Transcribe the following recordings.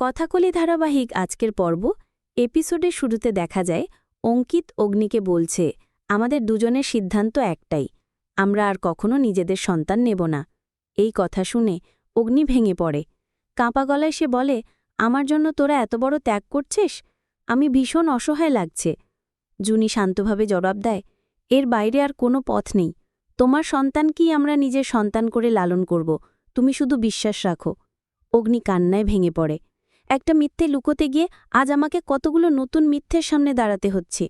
কথাকলি ধারাবাহিক আজকের পর্ব। এপিসোডের শুরুতে দেখা যায়, অঙ্কিত অগ্নিকে বলছে, আমাদের দুজনের সিদ্ধান্ত একটাই, আমরা আর কখনো নিজেদের সন্তান নেব না। এই কথা শুনে অগ্নি ভেঙে পড়ে। কাঁপা গলায় সে বলে, আমার জন্য তোরা এত বড় ত্যাগ করছিস? আমি ভীষণ অসহায় লাগছে। জুনি শান্তভাবে জবাব দেয়, এর বাইরে আর কোনো পথ নেই। তোমার সন্তান সন্তানকেই আমরা নিজের সন্তান করে লালন করব। তুমি শুধু বিশ্বাস রাখো। অগ্নি কান্নায় ভেঙে পড়ে। একটা মিথ্যে লুকোতে গিয়ে আজ আমাকে কতগুলো নতুন মিথ্যের সামনে দাঁড়াতে হচ্ছে।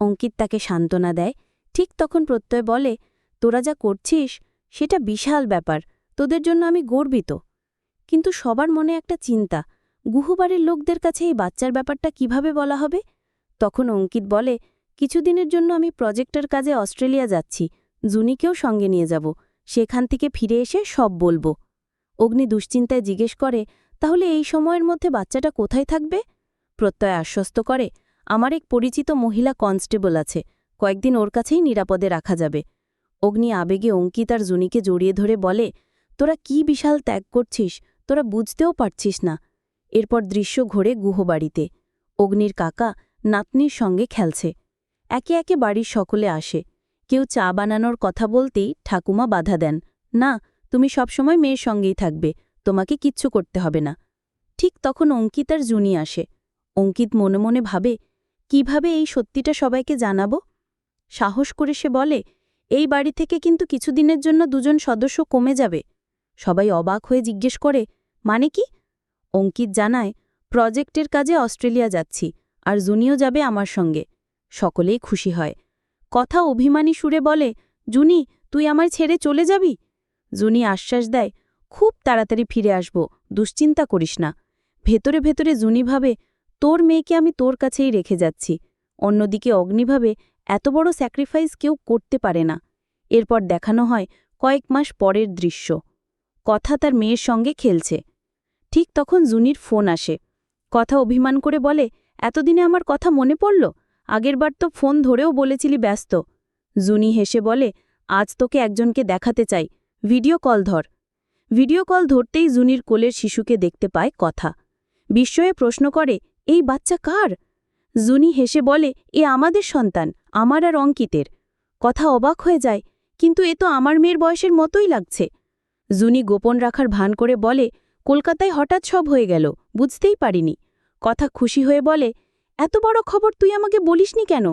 অঙ্কিত তাকে সান্ত্বনা দেয়। ঠিক তখন প্রত্যয় বলে, তোরা যা করছিস, সেটা বিশাল ব্যাপার। তোদের জন্য আমি গর্বিত। কিন্তু সবার মনে একটা চিন্তা, গুহবাড়ির লোকদের কাছে এই বাচ্চার ব্যাপারটা কীভাবে বলা হবে? তখন অঙ্কিত বলে, কিছুদিনের জন্য আমি প্রজেক্টের কাজে অস্ট্রেলিয়া যাচ্ছি, জুনিকেও সঙ্গে নিয়ে যাব, সেখান থেকে ফিরে এসে সব বলব। অগ্নি দুশ্চিন্তায় জিজ্ঞেস করে তাহলে এই সময়ের মধ্যে বাচ্চাটা কোথায় থাকবে? প্রত্যয় আশ্বস্ত করে, আমার এক পরিচিত মহিলা কনস্টেবল আছে, কয়েকদিন ওর কাছেই নিরাপদে রাখা যাবে। অগ্নি আবেগে অঙ্কিত আর জুনিকে জড়িয়ে ধরে বলে, তোরা কি বিশাল ত্যাগ করছিস? তোরা বুঝতেও পারছিস না। এরপর দৃশ্য ঘোরে গুহবাড়িতে। অগ্নির কাকা নাতনির সঙ্গে খেলছে। একে একে বাড়ির সকলে আসে। কেউ চা বানানোর কথা বলতেই ঠাকুমা বাধা দেন, না, তুমি সবসময় মেয়ের সঙ্গেই থাকবে। তোমাকে কিচ্ছু করতে হবে না। ঠিক তখন অঙ্কিত আর জুনি আসে। অঙ্কিত মনে মনে ভাবে, কীভাবে এই সত্যিটা সবাইকে জানাব? সাহস করে সে বলে, এই বাড়ি থেকে কিন্তু কিছুদিনের জন্য দুজন সদস্য কমে যাবে। সবাই অবাক হয়ে জিজ্ঞেস করে মানে কি? অঙ্কিত জানায়, প্রজেক্টের কাজে অস্ট্রেলিয়া যাচ্ছি, আর জুনিও যাবে আমার সঙ্গে। সকলেই খুশি হয়। কথা অভিমানী সুরে বলে, জুনি, তুই আমায় ছেড়ে চলে যাবি? জুনি আশ্বাস দেয় খুব তাড়াতাড়ি ফিরে আসব, দুশ্চিন্তা করিস না। ভেতরে ভেতরে জুনি ভাবে, তোর মেয়েকে আমি তোর কাছেই রেখে যাচ্ছি। অন্যদিকে অগ্নিভাবে এত বড় স্যাক্রিফাইস কেউ করতে পারে না। এরপর দেখানো হয় কয়েক মাস পরের দৃশ্য। কথা তার মেয়ের সঙ্গে খেলছে। ঠিক তখন জুনির ফোন আসে। কথা অভিমান করে বলে, এতদিনে আমার কথা মনে পড়ল? আগেরবার তো ফোন ধরেও বলেছিলি ব্যস্ত। জুনি হেসে বলে, আজ তোকে একজনকে দেখাতে চাই। ভিডিও কল ধর। ভিডিও কল ধরতেই জুনির কোলের শিশুকে দেখতে পায় কথা। বিস্ময়ে প্রশ্ন করে, এই বাচ্চা কার? জুনি হেসে বলে, এ আমাদের সন্তান, আমার আর অঙ্কিতের। কথা অবাক হয়ে যায়, কিন্তু এ তো আমার মেয়ের বয়সের মতোই লাগছে। জুনি গোপন রাখার ভান করে বলে, কলকাতায় হঠাৎ সব হয়ে গেল, বুঝতেই পারিনি। কথা খুশি হয়ে বলে, এত বড় খবর তুই আমাকে বলিসনি কেন?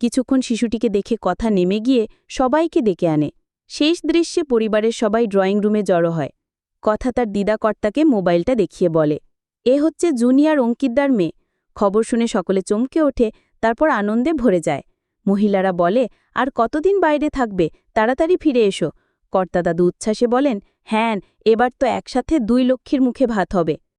কিছুক্ষণ শিশুটিকে দেখে কথা নেমে গিয়ে সবাইকে ডেকে আনে। শেষ দৃশ্যে পরিবারের সবাই ড্রয়িং রুমে জড়ো হয়। কথা তার দিদাকর্তাকে মোবাইলটা দেখিয়ে বলে, এ হচ্ছে জুনিয়র অঙ্কিতদার মেয়ে। খবর শুনে সকলে চমকে ওঠে, তারপর আনন্দে ভরে যায়। মহিলারা বলে, আর কতদিন বাইরে থাকবে? তাড়াতাড়ি ফিরে এসো। কর্তাদাদু উচ্ছ্বাসে বলেন হ্যাঁ এবার তো একসাথে দুই লক্ষ্মীর মুখে ভাত হবে।